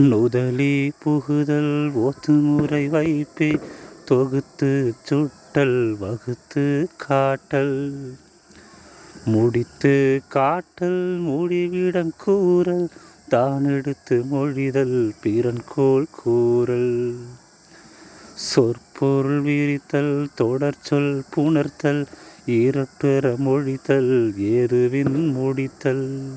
நுதலி புகுதல் ஒத்துமுறை வைப்பே. தொகுத்து சுட்டல் வகுத்து காட்டல். முடித்து காட்டல் முடிவிடம் கூறல். தான் எடுத்து மொழிதல் பிறன்கோள் கூறல். சொற்பொருள் விரித்தல் தொடர் சொல் புணர்த்தல். ஈரட்டுற மொழித்தல் ஏதுவின் முடித்தல்.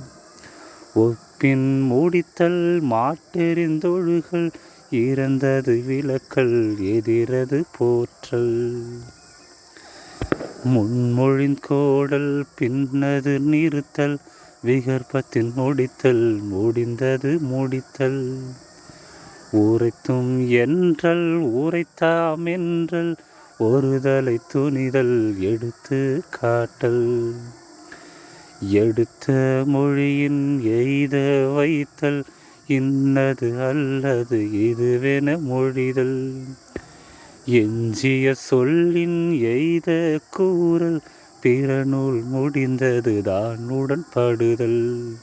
பின் முடித்தல் மாட்டெறிந்தொழுகல் இறந்தது விளக்கல் எதிரது போற்றல். முன்மொழிந்தோடல் பின்னது நிறுத்தல் விகற்பத்தின் முடித்தல் முடிந்தது முடித்தல். உரைத்தும் என்றல் உரைத்தாமென்றல் ஒருதலை துணிதல் எடுத்து காட்டல். எடுத்த மொழியின் எய்த வைத்தல் இன்னது அல்லது இதுவென மொழிதல். எஞ்சிய சொல்லின் எய்த கூறல் பிறநூல் முடிந்தது தான் உடன்படுதல்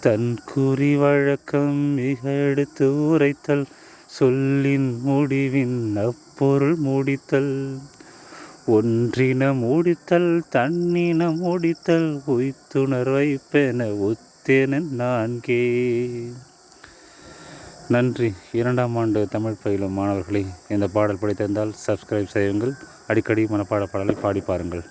தன் குறி வழக்கம் மிக எடுத்து உரைத்தல் சொல்லின் முடிவின் அப்பொருள் முடித்தல். ஒன்றினம் ஓடித்தல் தன்னினம் ஓடித்தல் உய்த்துணர் வைப்பென நான்கே. நன்றி. இரண்டாம் ஆண்டு தமிழ் பயிலும் மாணவர்களே இந்த பாடல் பிடித்திருந்தால் சப்ஸ்கிரைப் செய்யுங்கள். அடிக்கடி மனப்பாட பாடலை பாடி பாருங்கள்.